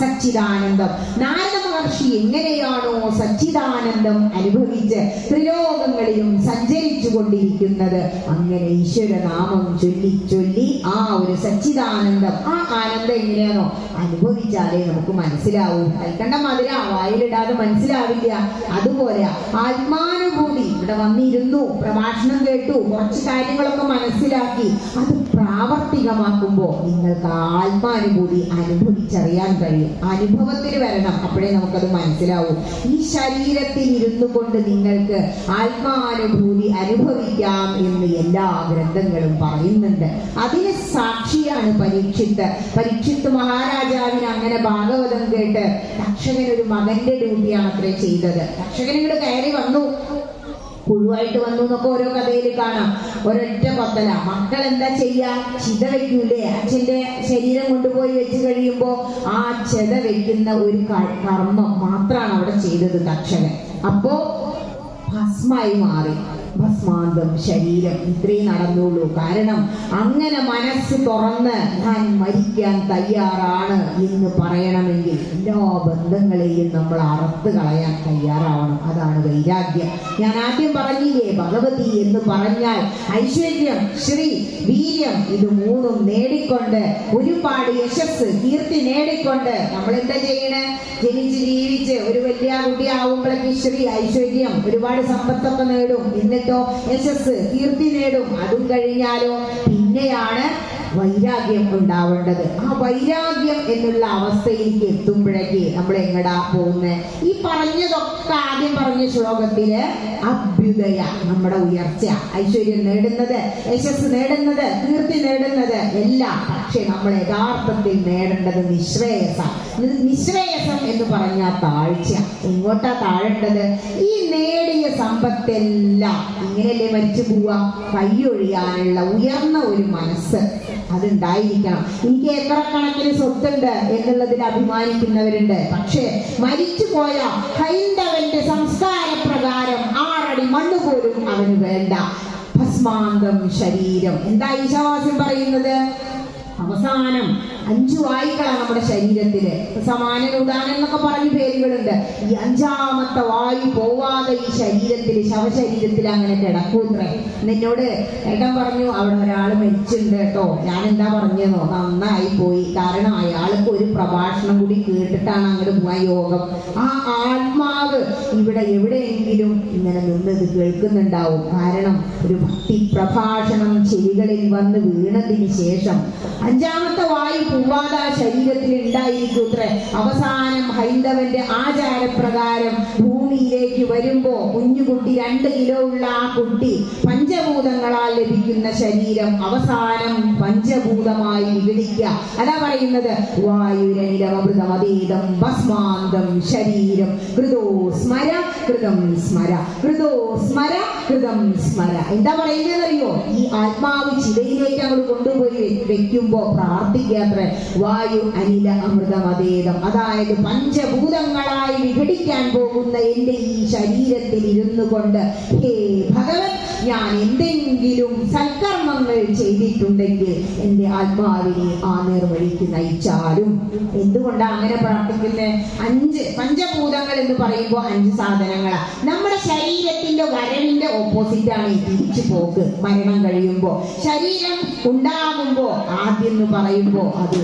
സച്ചിദാനന്ദം. നാരദ മഹർഷി എങ്ങനെയാണോ സച്ചിദാനന്ദം അനുഭവിച്ച് ത്രിലോകങ്ങളിലും സഞ്ചരിച്ചു കൊണ്ടിരിക്കുന്നത് അങ്ങനെ ഈശ്വരനാമം ചൊല്ലി ചൊല്ലി ആ ഒരു സച്ചിദാനന്ദം ആ ആനന്ദം എങ്ങനെയാണോ അനുഭവിച്ചാലേ നമുക്ക് മനസ്സിലാവൂ. കൽക്കണ്ട മധുര വായിലിടാതെ മനസ്സിലാവില്ല. അതുപോലെ ആത്മാനുഭൂതി ഇവിടെ വന്നിരുന്നു പ്രഭാഷണം കേട്ടു കുറച്ച് കാര്യങ്ങളൊക്കെ മനസ്സിലാക്കി. അത് പ്രാവർത്തികമാക്കുമ്പോൾ നിങ്ങൾക്ക് ആത്മാനുഭൂതി അനുഭവിച്ചറിയാൻ കഴിയും. അനുഭവത്തിൽ വരണം അപ്പോഴേ നമുക്കത് മനസ്സിലാവൂ. ഈ ശരീരത്തിൽ ഇരുന്നു കൊണ്ട് നിങ്ങൾക്ക് ആത്മാനുഭൂതി അനുഭവിക്കാം എന്ന് എല്ലാ ഗ്രന്ഥങ്ങളും പറയുന്നുണ്ട്. അതിന് സാക്ഷിയാണ് പരീക്ഷിത്ത്. പരീക്ഷിത്ത് മഹാരാജാവിന് അങ്ങനെ ഭാഗവതം കേട്ട് തക്ഷകൻ ഒരു മകന്റെ ഡ്യൂട്ടിയാണ് അത്രേ ചെയ്തത്. തക്ഷകൻ ഇങ്ങോട്ട് കയറി വന്നു. പുഴുവായിട്ട് വന്നു എന്നൊക്കെ ഓരോ കഥയിൽ കാണാം. ഒരൊറ്റ കൊത്തല മക്കൾ എന്താ ചെയ്യാ? ചിത വെക്കൂലേ? അച്ഛന്റെ ശരീരം കൊണ്ടുപോയി വെച്ച് കഴിയുമ്പോ ആ ചെത വെക്കുന്ന ഒരു കർമ്മം മാത്രമാണ് അവിടെ ചെയ്തത് തക്ഷകൻ അപ്പോ ഭസ്മായി മാറി. ഭസ്മാന്തം ശരീരം ഇത്രയും നടന്നുള്ളൂ. കാരണം അങ്ങനെ മനസ്സ് തുറന്ന് ഞാൻ മരിക്കാൻ തയ്യാറാണ് എന്ന് പറയണമെങ്കിൽ എല്ലാ ബന്ധങ്ങളെയും നമ്മൾ അറുത്ത് കളയാൻ തയ്യാറാവണം. അതാണ് വൈരാഗ്യം. ഞാൻ ആദ്യം പറഞ്ഞില്ലേ ഭഗവതി എന്ന് പറഞ്ഞാൽ ഐശ്വര്യം ശ്രീ വീര്യം ഇത് മൂന്നും നേടിക്കൊണ്ട് ഒരുപാട് യശസ് കീർത്തി നേടിക്കൊണ്ട് നമ്മൾ എന്താ ചെയ്യണേ? ജനിച്ച് ജീവിച്ച് ഒരു വലിയ കുട്ടി ആവുമ്പോഴേക്ക് ശ്രീ ഐശ്വര്യം ഒരുപാട് സമ്പത്തൊക്കെ നേടും. എന്നിട്ടോ യശസ് കീർത്തി നേടും. അതും കഴിഞ്ഞാലോ. പിന്നെയാണ് വൈരാഗ്യം ഉണ്ടാവേണ്ടത്. ആ വൈരാഗ്യം എന്നുള്ള അവസ്ഥയിലേക്ക് എത്തുമ്പോഴേക്ക് നമ്മൾ എങ്ങടാ പോകുന്നത് ഈ പറഞ്ഞതൊക്കെ ആദ്യം പറഞ്ഞ ശ്ലോകത്തിൽ അഭ്യുദയ നമ്മുടെ ഉയർച്ച ഐശ്വര്യം നേടുന്നത് യശസ് നേടുന്നത് കീർത്തി നേടുന്നത് എല്ലാം. പക്ഷെ നമ്മൾ യഥാർത്ഥത്തിൽ നേടേണ്ടത് നിശ്രേയസ. നിശ്രേയസം എന്ന് പറഞ്ഞ താഴ്ച. എങ്ങോട്ടാ താഴേണ്ടത്? ഈ നേടിയ സമ്പത്തെല്ലാം ഇങ്ങനെയല്ലേ മരിച്ചു പോവാ? കൈയൊഴിയാനുള്ള ഉയർന്ന ഒരു മനസ്സ്. അതുണ്ടായിരിക്കണം. എനിക്ക് എത്ര കണക്കിന് സ്വത്തുണ്ട് എന്നുള്ളതിൽ അഭിമാനിക്കുന്നവരുണ്ട്. പക്ഷേ മരിച്ചുപോയ ഹൈന്ദവന്റെ സംസ്കാര പ്രകാരം ആറടി മണ്ണ് പോലും അവന് വേണ്ട. ഭസ്മാന്തം ശരീരം. എന്താ ഈശാവാസ്യം പറയുന്നത്? അവസാനം അഞ്ചു വായുക്കളാണ് നമ്മുടെ ശരീരത്തിൽ. സമാന ഉദാനം എന്നൊക്കെ പറഞ്ഞ പേരുകളുണ്ട്. ഈ അഞ്ചാമത്തെ വായു പോവാതെ ഈ ശരീരത്തിൽ ശവശരീരത്തിൽ അങ്ങനെ കിടക്കൂത്രേ എന്നോട് ഏട്ടൻ പറഞ്ഞു അവിടെ ഒരാൾ മരിച്ചിട്ടുണ്ട് കേട്ടോ. ഞാൻ എന്താ പറഞ്ഞെന്നോ? നന്നായി പോയി. കാരണം അയാൾക്ക് ഒരു പ്രഭാഷണം കൂടി കേട്ടിട്ടാണ് അങ്ങോട്ട് പോയ യോഗം. ആ ആത്മാവ് ഇവിടെ എവിടെയെങ്കിലും ഇങ്ങനെ നിന്നത് കേൾക്കുന്നുണ്ടാവും. കാരണം ഒരു ഭക്തി പ്രഭാഷണം ചെവികളിൽ വന്ന് വീണതിന് ശേഷം അഞ്ചാമത്തെ വായു പൂവാല ശരീരത്തിൽ ഉണ്ടായിരിക്കൂത്രേ അവസാനം ഹൈന്ദവന്റെ ആചാരപ്രകാരം ഭൂമിയിലേക്ക് വരുമ്പോ കുഞ്ഞുകുട്ടി രണ്ട് കിലോ ഉള്ള ആ കുട്ടി പഞ്ചഭൂതങ്ങളാൽ ലഭിക്കുന്ന ശരീരം അവസാനം പഞ്ചഭൂതമായി വിളിക്കുക. അതാ പറയുന്നത് വായുരനിരമൃതമതീതം ഭസ്മാന്തം ശരീരം. കൃതോ സ്മര കൃതം സ്മര. കൃതോ സ്മര കൃതം സ്മര. എന്താ പറയുന്നതെന്നറിയോ? ഈ ആത്മാവ് ചിതയിലേക്ക് അങ്ങോട്ട് കൊണ്ടുപോയി വെ- വെക്കുമ്പോ പ്രാർത്ഥിക്കാത്ര വായു അനില അമൃതമതേതം അതായത് പഞ്ചഭൂതങ്ങളായി വിഘടിക്കാൻ പോകുന്ന എന്റെ ഈ ശരീരത്തിൽ ഇരുന്നു കൊണ്ട് ഹേ ഭഗവൻ ഞാൻ എന്തെങ്കിലും സൽക്കർമ്മങ്ങൾ ചെയ്തിട്ടുണ്ടെങ്കിൽ എന്റെ ആത്മാവിനെ ആ നേർവഴിക്ക് നയിച്ചാലും. എന്തുകൊണ്ടാണ് അങ്ങനെ പ്രാർത്ഥിക്കുന്നത് അഞ്ച് പഞ്ചഭൂതങ്ങൾ എന്ന് പറയുമ്പോൾ അഞ്ച് സാധനങ്ങളാണ് നമ്മുടെ ശരീരത്തിന്റെ വരവിന്റെ ഓപ്പോസിറ്റ് ആണ് തിരിച്ചു പോക്ക് മരണം കഴിയുമ്പോൾ. ശരീരം ഉണ്ടാകുമ്പോ ആദ്യം എന്ന് പറയുമ്പോൾ അത്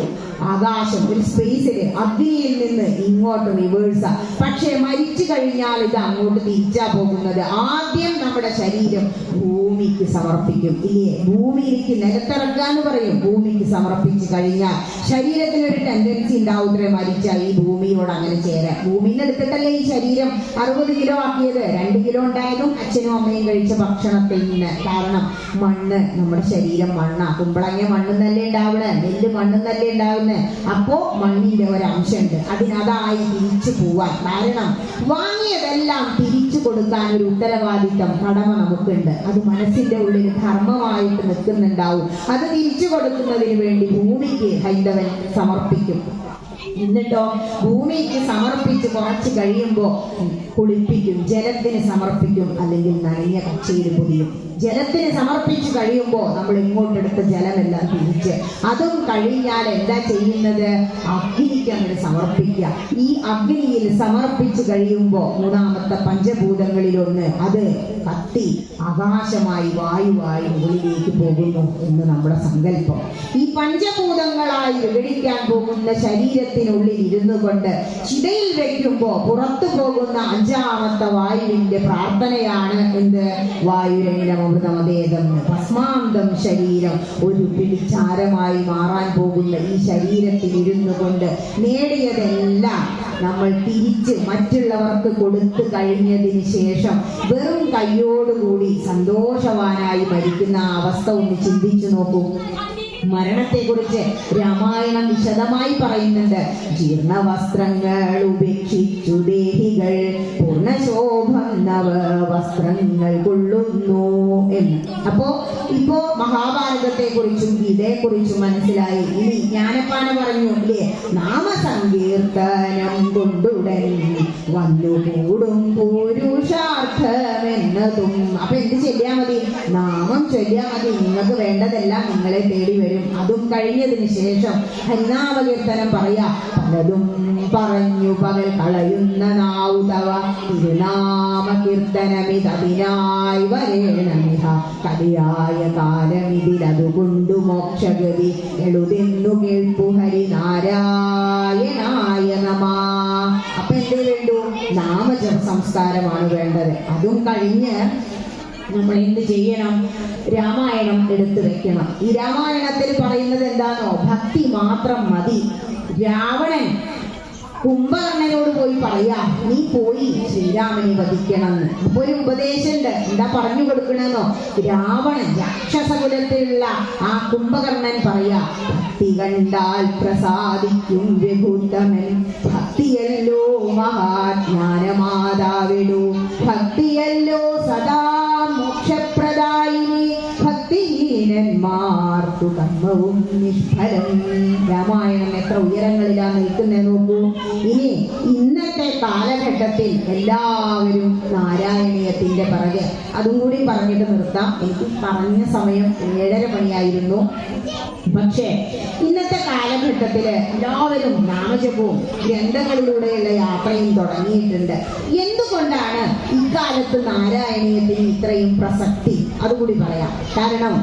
ആകാശം ഒരു സ്പേസിൽ അഗ്നിയിൽ നിന്ന് ഇങ്ങോട്ട് റിവേഴ്സാ പക്ഷേ മരിച്ചു കഴിഞ്ഞാൽ ഇത് അങ്ങോട്ട് തിരിച്ചാ പോകുന്നത്. ആദ്യം നമ്മുടെ ശരീരം ഭൂമിക്ക് സമർപ്പിക്കും. ഇല്ലേ? ഭൂമിയിലേക്ക് നിലത്തിറക്കുക എന്ന് പറയും. ഭൂമിക്ക് സമർപ്പിച്ചു കഴിഞ്ഞാൽ ശരീരത്തിന് ഒരു ടെൻഡൻസി ഉണ്ടാവുന്നേ മരിച്ചാൽ ഈ ഭൂമിയോട് അങ്ങനെ ചേരാൻ. ഭൂമിയിൽ എടുത്തിട്ടല്ലേ ഈ ശരീരം അറുപത് കിലോ ആക്കിയത്? രണ്ട് കിലോ ഉണ്ടായതും അച്ഛനും അമ്മയും കഴിച്ച ഭക്ഷണത്തിൽ നിന്ന്. കാരണം മണ്ണ് നമ്മുടെ ശരീരം മണ്ണാ. കുമ്പളങ്ങ മണ്ണെന്നല്ലേ ഉണ്ടാവണേ? നെല്ല് മണ്ണെന്നല്ലേ ഉണ്ടാവുന്നത് അപ്പോ മണ്ണിന്റെ ഒരു അംശമുണ്ട് അതിനതായി തിരിച്ചു പോവാൻ. കാരണം വാങ്ങിയതെല്ലാം തിരിച്ചു കൊടുക്കാൻ ഒരു ഉത്തരവാദിത്തം കടമ നമുക്കുണ്ട്. അത് മനസ്സിന്റെ ഉള്ളിൽ ധർമ്മമായിട്ട് നിൽക്കുന്നുണ്ടാവും. അത് തിരിച്ചു കൊടുക്കുന്നതിന് വേണ്ടി ഭൂമിക്ക് ഹൈന്ദവൻ സമർപ്പിക്കും. എന്നിട്ടോ ഭൂമിക്ക് സമർപ്പിച്ച് കുറച്ച് കഴിയുമ്പോൾ കുളിപ്പിക്കും ജലത്തിന് സമർപ്പിക്കും അല്ലെങ്കിൽ നനഞ്ഞ കച്ചയിൽ പൊതിയും. ജലത്തിന് സമർപ്പിച്ചു കഴിയുമ്പോൾ നമ്മൾ ഇങ്ങോട്ടെടുത്ത ജലമെല്ലാം തിരിച്ച്. അതും കഴിഞ്ഞാൽ എന്താ ചെയ്യുന്നത്? അഗ്നിക്ക് അങ്ങനെ സമർപ്പിക്കുക. ഈ അഗ്നിയിൽ സമർപ്പിച്ചു കഴിയുമ്പോൾ മൂന്നാമത്തെ പഞ്ചഭൂതങ്ങളിൽ ഒന്ന് അത് കത്തി ആകാശമായി വായുവായി മുകളിലേക്ക് പോകുന്നു എന്ന് നമ്മുടെ സങ്കല്പം. ഈ പഞ്ചഭൂതങ്ങളായി വിഘടിക്കാൻ പോകുന്ന ശരീരത്തിനുള്ളിൽ ഇരുന്നു കൊണ്ട് ചിതയിൽ വയ്ക്കുമ്പോ പുറത്തു പോകുന്ന അഞ്ചാമത്തെ വായുവിന്റെ പ്രാർത്ഥനയാണ് എന്ത്? വായുരനിലമൃതമതേതം ഭസ്മാന്തം ശരീരം. ഒരു പിടിച്ചാരമായി മാറാൻ പോകുന്ന ഈ ശരീരത്തിൽ ഇരുന്നു കൊണ്ട് നേടിയതെല്ലാം നമ്മൾ തിരിച്ച് മറ്റുള്ളവർക്ക് കൊടുത്തു കഴിഞ്ഞതിന് ശേഷം വെറും കയ്യോടുകൂടി സന്തോഷവാനായി മരിക്കുന്ന ആ അവസ്ഥ ഒന്ന് ചിന്തിച്ചു നോക്കൂ. മരണത്തെക്കുറിച്ച് രാമായണം വിശദമായി പറയുന്നുണ്ട്. ജീർണ വസ്ത്രങ്ങൾ ഉപേക്ഷിച്ചു ദേഹികൾ പൂർണശോഭം നവ വസ്ത്രങ്ങൾ കൊള്ളുന്നു എന്ന്. അപ്പോ ഇപ്പോ മഹാഭാരതത്തെ കുറിച്ചും ഗീതയെ കുറിച്ചും മനസ്സിലായി. ഇനി ജ്ഞാനപ്പാന പറഞ്ഞു ഇല്ലേ നാമസങ്കീർത്തനം കൊണ്ടുടൻ വന്നു കൂടും പുരുഷാർത്ഥമെന്നതും അപ്പൊ എന്ത് ചെല്ലിയാ മതി. നാമം ചൊല്ലിയാ മതി. നിങ്ങൾക്ക് വേണ്ടതെല്ലാം നിങ്ങളെ തേടി വരും. അതും കഴിഞ്ഞതിന് ശേഷം ഹന്നാവകീർത്തനം പറയാ. പലതും പറഞ്ഞു പകൽ കളയുന്ന നാവുതവ. തിരുനാമ കീർത്തനമിതതിനായി വരേണമിഹ. കലിയായ കാലമിതിലതുകൊണ്ടു മോക്ഷഗതി. എഴുതെന്നു കേൾപ്പു ഹരിനാരായണായ നമാ. നാമജപ സംസ്കാരമാണ് വേണ്ടത്. അതും കഴിഞ്ഞ് നമ്മൾ എന്ത് ചെയ്യണം? രാമായണം എടുത്തു വെക്കണം. ഈ രാമായണത്തിൽ പറയുന്നത് എന്താണോ ഭക്തി മാത്രം മതി. രാവണൻ കുംഭകർണനോട് പോയി പറയാ നീ പോയി ശ്രീരാമനെ വധിക്കണം എന്ന് അപ്പൊ ഒരു ഉപദേശമുണ്ട്. എന്താ പറഞ്ഞു കൊടുക്കണെന്നോ? രാവണൻ രാക്ഷസകുലത്തിലുള്ള ആ കുംഭകർണൻ പറയാ ഭക്തി കണ്ടാൽ പ്രസാദിക്കും രഘുത്തമൻ ഭക്തിയല്ലോ മഹാജ്ഞാനമാതാവിടൂ ഭക്തിയല്ലോ സദാ മോക്ഷപ്രദായിനി. ഭക്തിഹീനന്മാർക്കു കർമ്മവും നിഷ്ഫലം. രാമായണം എത്ര ഉയരങ്ങളിലാണ് നിൽക്കുന്ന നോക്കൂ. ഇനി ഇന്നത്തെ കാലഘട്ടത്തിൽ എല്ലാവരും നാരായണീയത്തിന്റെ പിറകെ. അതും കൂടി പറഞ്ഞിട്ട് നിർത്താം. എനിക്ക് പറഞ്ഞ സമയം ഏഴര മണിയായിരുന്നു. പക്ഷേ ഇന്നത്തെ കാലഘട്ടത്തിൽ എല്ലാവരും നാമജപവും ഗ്രന്ഥങ്ങളിലൂടെയുള്ള യാത്രയും തുടങ്ങിയിട്ടുണ്ട്. എന്തുകൊണ്ടാണ് ഇക്കാലത്ത് നാരായണീയത്തിന് ഇത്രയും പ്രസക്തി? അതുകൂടി പറയാം. കാരണം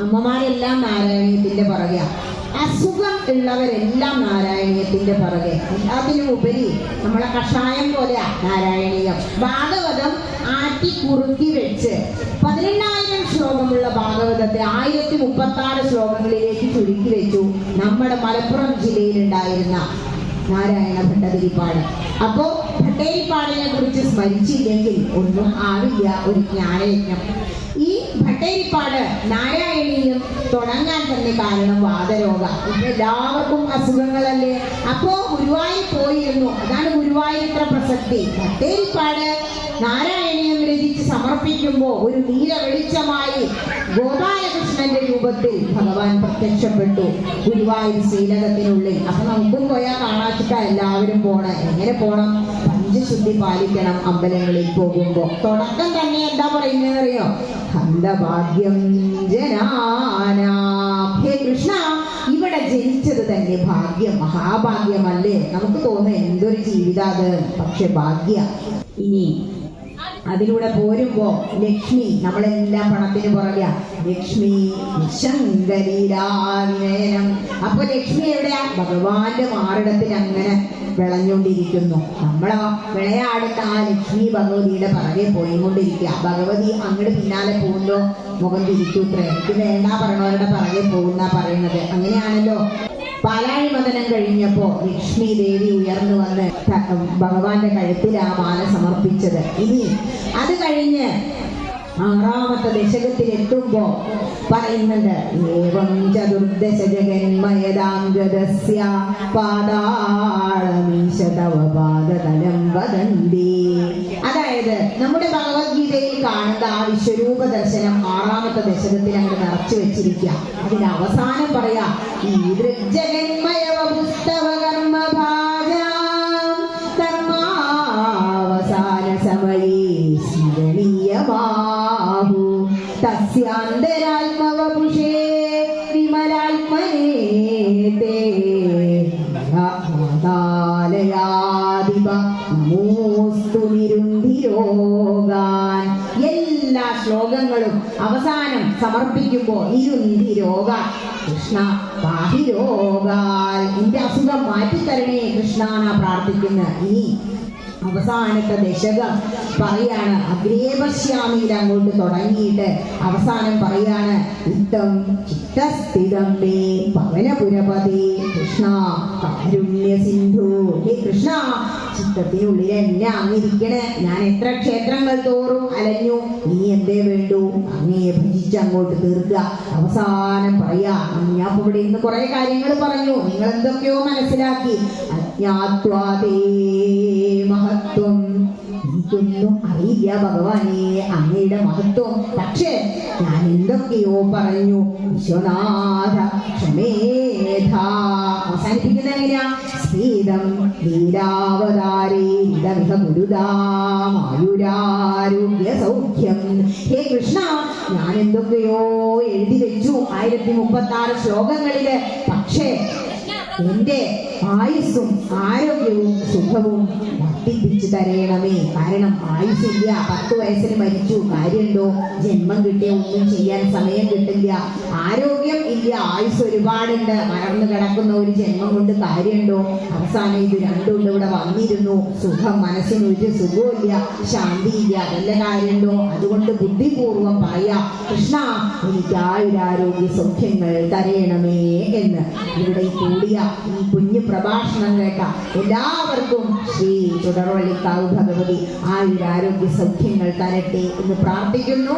അമ്മമാരെല്ലാം നാരായണീയത്തിന്റെ പറയുക അസുഖം ഉള്ളവരെല്ലാം നാരായണീയത്തിന്റെ പുറകെ. എല്ലാത്തിനും ഉപരി നമ്മളെ കഷായം പോലെയാ നാരായണീയം. ഭാഗവതം ആറ്റി കുറുക്കി വെച്ച് പതിനെണ്ണായിരം ശ്ലോകമുള്ള ഭാഗവതത്തെ ആയിരത്തി മുപ്പത്തി ആറ് ശ്ലോകങ്ങളിലേക്ക് ചുരുക്കി വെച്ചു. നമ്മുടെ മലപ്പുറം ജില്ലയിൽ ഉണ്ടായിരുന്ന നാരായണ ഭട്ടതിരിപ്പാട്. അപ്പോ ഭട്ടതിരിപ്പാടിനെ കുറിച്ച് സ്മരിച്ചില്ലെങ്കിൽ ഒന്നും ആവില്ല ഒരു ജ്ഞാനയജ്ഞം. ഈ ഭട്ടേരിപ്പാട് നാരായണിയും തുടങ്ങാൻ തന്നെ കാരണം ഇപ്പൊ എല്ലാവർക്കും അസുഖങ്ങളല്ലേ? അപ്പോ ഗുരുവായൂർ പോയിരുന്നു. അതാണ് ഗുരുവായൂരത്ര പ്രസക്തി. ഭട്ടേരിപ്പാട് നാരായണീയം രചിച്ച് സമർപ്പിക്കുമ്പോൾ ഒരു നീല വെളിച്ചമായി ഗോപാലകൃഷ്ണന്റെ രൂപത്തിൽ ഭഗവാൻ പ്രത്യക്ഷപ്പെട്ടു ഗുരുവായൂർ ശ്രീലകത്തിനുള്ളിൽ. അപ്പൊ നമുക്കും പോയാൽ കാണാച്ചിട്ട എല്ലാവരും പോണം. എങ്ങനെ പോണം? പഞ്ചശുദ്ധി പാലിക്കണം അമ്പലങ്ങളിൽ പോകുമ്പോ. തുടക്കം തന്നെ എന്താ പറയുന്നത് അറിയോ? ഭാഗ്യം ജനാനാം. ഹേ കൃഷ്ണ ഇവിടെ ജനിച്ചത് തന്നെ ഭാഗ്യം മഹാഭാഗ്യമല്ലേ? നമുക്ക് തോന്നുന്ന എന്തൊരു ജീവിതാത് പക്ഷെ ഭാഗ്യ. ഇനി അതിലൂടെ പോരുമ്പോ ലക്ഷ്മി നമ്മളെല്ലാം പണത്തിന് പുറകെയാ ലക്ഷ്മി ശങ്കരീരാവിനയനം അപ്പൊ ലക്ഷ്മി എവിടെയാ? ഭഗവാന്റെ മാറിടത്തിൽ അങ്ങനെ വിളഞ്ഞുകൊണ്ടിരിക്കുന്നു. നമ്മളോ വിളയാടുന്ന ആ ലക്ഷ്മി ഭഗവതിയുടെ പറകെ പോയിക്കൊണ്ടിരിക്കുക. ഭഗവതി അങ്ങോട്ട് പിന്നാലെ പോകുമ്പോ മുഖം തിരിച്ചു. എനിക്ക് വേണ്ട പറഞ്ഞവരുടെ പറകെ പോകുന്ന പറയുന്നത്. അങ്ങനെയാണല്ലോ. പാലാഴി മദനം കഴിഞ്ഞപ്പോ ലക്ഷ്മി ദേവി ഉയർന്നു വന്ന് ഭഗവാന്റെ കഴുത്തിൽ ആ മാല സമർപ്പിച്ചത്. ഇനി അത് കഴിഞ്ഞ് ആറാമത്തെ ദശകത്തിൽ എത്തുമ്പോ പറയുന്നുണ്ട് ഏവം ചതുർദശ ജഗന്മയതാം ഗതസ്യ പാതാളമീശ തവ പാദതലം വദന്തി. അതായത് നമ്മുടെ ഭഗവത്ഗീതയിൽ കാണുന്ന ആ വിശ്വരൂപ ദർശനം ആറാമത്തെ ദശകത്തിൽ അങ്ങ് നിറച്ചു വെച്ചിരിക്കുക. അതിന് അവസാനം പറയാ ഈ ദൃഗ്ജഗന്മയ കർമാവസാന സമയേ സ്മരണീയമാഹു തസ്യാന്തരാത്മവപുഷേ അവസാനം സമർപ്പിക്കുമ്പോൾ ഇരുന്തി രോഗ കൃഷ്ണ പാഹി രോഗാൽ എന്റെ അസുഖം മാറ്റിത്തരണേ കൃഷ്ണ പ്രാർത്ഥിക്കുന്ന. ഇനി അവസാനത്തെ ദശകം പറയാണ് അഗ്രേപശ്യാമിയിൽ അങ്ങോട്ട് തുടങ്ങിയിട്ട് അവസാനം പറയാണ് ഇത്തം ചിത്തസ്ഥിതം മേ പവനപുരപതി കൃഷ്ണ കാരുണ്യ സിന്ധു ഹേ കൃഷ്ണ ചിത്തത്തിനുള്ളിൽ എന്നെ അങ്ങിരിക്കണേ? ഞാൻ എത്ര ക്ഷേത്രങ്ങൾ തോറും അലഞ്ഞു നീ എന്തേ വേണ്ടു? അങ്ങയെ ഭജിച്ച് അങ്ങോട്ട് തീർക്കുക. അവസാനം പറയാ ഞാൻ ഇവിടെ ഇന്ന് കുറെ കാര്യങ്ങൾ പറഞ്ഞു. നിങ്ങൾ എന്തൊക്കെയോ മനസ്സിലാക്കി. അജ്ഞാത്വാദേ മഹത്വം. എനിക്കൊന്നും അറിയില്ല ഭഗവാനെ അങ്ങയുടെ മഹത്വം. പക്ഷേ ഞാൻ എന്തൊക്കെയോ പറഞ്ഞു. വിശ്വനാഥ ക്ഷമേധ. അവസാനിപ്പിക്കുന്നത് എങ്ങനെയാ? സ്ഫീതം ലീലാവതാരേ ഇതമിഹ ഗുരുദാമായുരാരോഗ്യ സൗഖ്യം. ഹേ കൃഷ്ണ ഞാൻ എന്തൊക്കെയോ എഴുതി വെച്ചു ആയിരത്തി മുപ്പത്തി ആറ് ശ്ലോകങ്ങളിൽ. പക്ഷേ എന്റെ ആയുസ്സും ആരോഗ്യവും സുഖവും വർദ്ധിപ്പിച്ചു തരയണമേ കാരണം ആയുസ്സില്ല. പത്ത് വയസ്സിന് മരിച്ചു. കാര്യമുണ്ടോ? ജന്മം കിട്ടിയ ഒന്നും ചെയ്യാൻ സമയം കിട്ടില്ല. ആരോഗ്യം ഇല്ല. ആയുസ് ഒരുപാടുണ്ട്. മറന്നു കിടക്കുന്ന ഒരു ജന്മം കൊണ്ട് കാര്യമുണ്ടോ? അവസാനം ഇത് രണ്ടും ഇവിടെ വന്നിരുന്നു. സുഖം മനസ്സിന് ഒരു സുഖമില്ല ശാന്തിയില്ല. വല്ല കാര്യമുണ്ടോ? അതുകൊണ്ട് ബുദ്ധിപൂർവം പറയാ കൃഷ്ണ എനിക്ക് ആയുരാരോഗ്യ സൗഖ്യങ്ങൾ തരയണമേ എന്ന്. ഇവിടെ കൂടിയ ഈ കുഞ്ഞു പ്രഭാഷണം കേട്ട എല്ലാവർക്കും ശ്രീ തുടർവള്ളിക്കാവ് ഭഗവതി ആയുരാരോഗ്യ സൗഖ്യങ്ങൾ തരട്ടെ എന്ന് പ്രാർത്ഥിക്കുന്നു.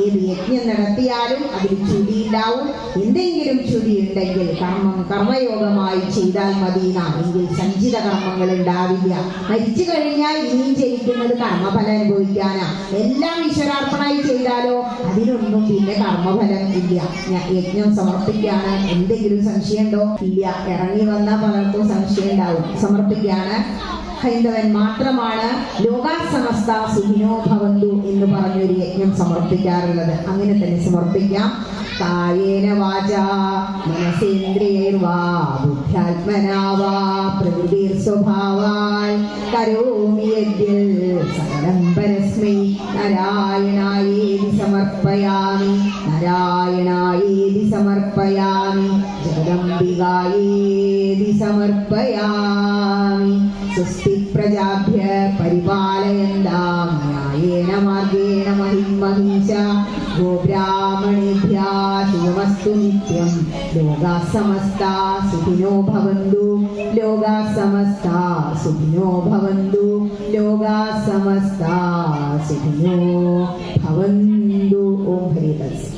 ഏത് യജ്ഞം നടത്തിയാലും അതിൽ ചുടിയുണ്ടാവും എന്തെങ്കിലും ഉണ്ടെങ്കിൽ കർമ്മം കർമ്മയോഗമായി ചെയ്താൽ മതി എങ്കിൽ സഞ്ചിത കർമ്മങ്ങൾ ഉണ്ടാവില്ല. മരിച്ചു കഴിഞ്ഞാൽ ഇനിയും ജയിക്കുന്നത് കർമ്മഫലം അനുഭവിക്കാനാ. എല്ലാം ഈശ്വരാർപ്പണമായി ചെയ്താലോ അതിനൊന്നും പിന്നെ കർമ്മഫലം ഇല്ല. യജ്ഞം സമർപ്പിക്കാണ് എന്തെങ്കിലും സംശയമുണ്ടോ? ഇല്ല. ഇറങ്ങി. വന്ന പലർക്കും സംശയം ഉണ്ടാവും സമർപ്പിക്കുകയാണ്. ഹൈന്ദവൻ മാത്രമാണ് ലോകാസമസ്ത സുഖിനോ ഭവന്തു എന്ന് പറഞ്ഞൊരു യജ്ഞം സമർപ്പിക്കാറുള്ളത്. അങ്ങനെ തന്നെ സമർപ്പിക്കാം. കായേന വാച മനസേന്ദ്രിയൈർവാ ബുദ്ധ്യാത്മനാവാ പ്രകൃതിർ സ്വഭാവാൽ കരോമി യജ്ഞൽ സകലം പരസ്മൈ നാരായണായേതി സമർപ്പയാമി നാരായണായേതി സമർപ്പയാമി. येदि समर्पयामि स्वस्ति प्रजाभ्य परिपालयन्दामनायेन मार्गेण परिपालयन्दाम् गोब्राह्मणेभ्यः शुभमस्तु नित्यं। लोगाः समस्ता सुखिनो भवन्तु। लोगाः समस्ता सुखिनो भवन्तु। लोगाः समस्ता सुखिनो भवन्तु। ओभेदस्य